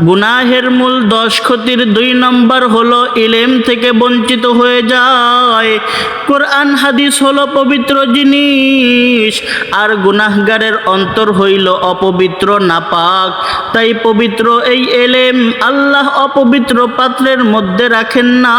গুনাহের মূল দশ ক্ষতির দুই নম্বর হলো ইলেম থেকে বঞ্চিত হয়ে যায়। কোরআন, হাদিস হলো পবিত্র জিনিস, আর গুনাহগারের অন্তর হইল অপবিত্র, নাপাক। তাই পবিত্র এই এলেম আল্লাহ অপবিত্র পাত্রের মধ্যে রাখেন না।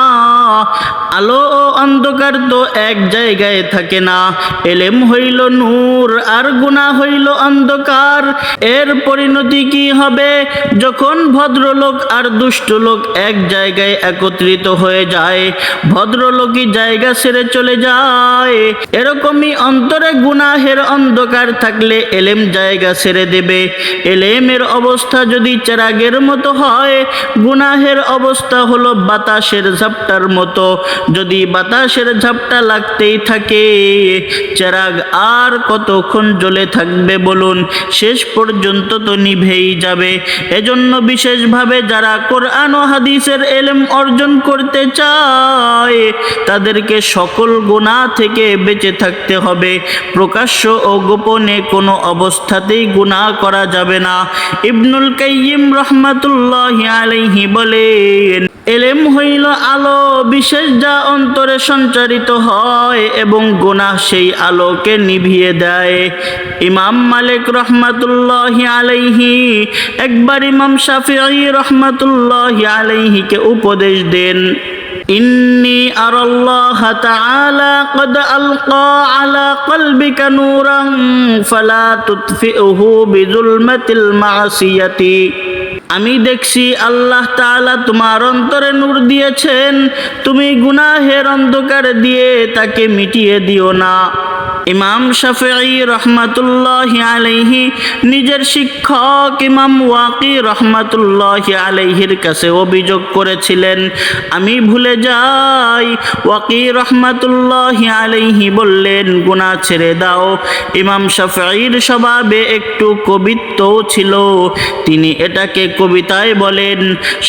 আলো ও অন্ধকার তো এক জায়গায় থাকে না। এলেম হইল নূর, আর গুনাহ হইল অন্ধকার। এর পরিণতি কি হবে? যখন ভদ্রলোক আর দুষ্ট লোক এক জায়গায় একত্রিত হয়ে যায়। ভদ্রলোকই জায়গা ছেড়ে চলে যায়। এরকমই অন্তরে গুনাহের অন্ধকার থাকলে এলেম জায়গা ছেড়ে দেবে। এলেমের অবস্থা যদি চেরাগের মতো হয়, গুনাহের অবস্থা হলো বাতাসের ঝাপটার মতো। যদি বাতাসের ঝাপটা লাগতেই থাকে, চেরাগ আর কতক্ষণ জ্বলে থাকবে বলুন? শেষ পর্যন্ত তো নিভেই যাবে। এজন্য বিশেষভাবে যারা কোরআন ও হাদিসের এলেম অর্জন করতে চায়, তাদেরকে সকল গুণা থেকে বেঁচে থাকতে হবে। প্রকাশ্য ও গোপনে কোনো অবস্থাতেই গুণা করা যাবে না। ইবনুল কাইম রহমাতুল্লাহ আলাইহি বলেন এলেম হইল আলো বিশেষ যা অন্তরে সঞ্চারিত হয় এবং গুনাহ সেই আলোকে নিভিয়ে দেয় ইমাম মালিক রহমাতুল্লাহ আলাইহি একবার ইমাম শাফিঈ রহমাতুল্লাহ আলাইহিকে উপদেশ দেন إني أرى الله تعالى قد ألقى على قلبك نورا فلا تطفئه بظلمة المعصية আমি দেখছি আল্লাহ তাআলা তোমার অন্তরে নূর দিয়েছেন। তুমি গুনাহের অন্ধকার দিয়ে তাকে মিটিয়ে দিও না। ইমাম শাফিঈ রহমাতুল্লাহ আলাইহি নিজের শিক্ষক ইমাম ওয়াকি রহমাতুল্লাহ আলাইহির কাছে অভিযোগ করেছিলেন, আমি ভুলে যাই। ওয়াকি রহমাতুল্লাহ আলাইহি বললেন, গুনাহ ছেড়ে দাও। ইমাম শাফিঈর স্বভাবে একটু কবিত্বও ছিল। তিনি এটাকে কবিতায় বলেন,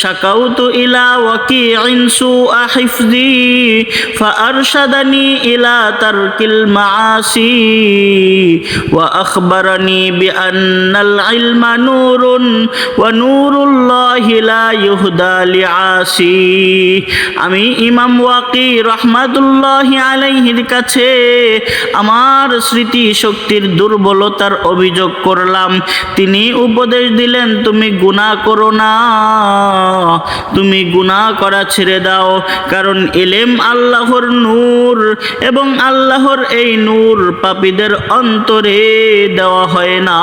শাকাউতু ইলা ওয়াকি ইনসু আহিফজি ফাআরশাদানি ইলা তারকিল ওয়া আখবারানি ইলমা নূরুন, ওয়া নূরুল্লাহি লা লিআসি। আমি ইমাম ওয়াকি রহমাতুল্লাহি আলাইহির কাছে আমার স্মৃতি শক্তির দুর্বলতার অভিযোগ করলাম। তিনি উপদেশ দিলেন, তুমি গুনাহ করো না। তুমি গুনাহ করা ছেড়ে দাও, কারণ এলেম আল্লাহর নূর এবং আল্লাহর এই নূর পাপীদের অন্তরে দেওয়া হয় না।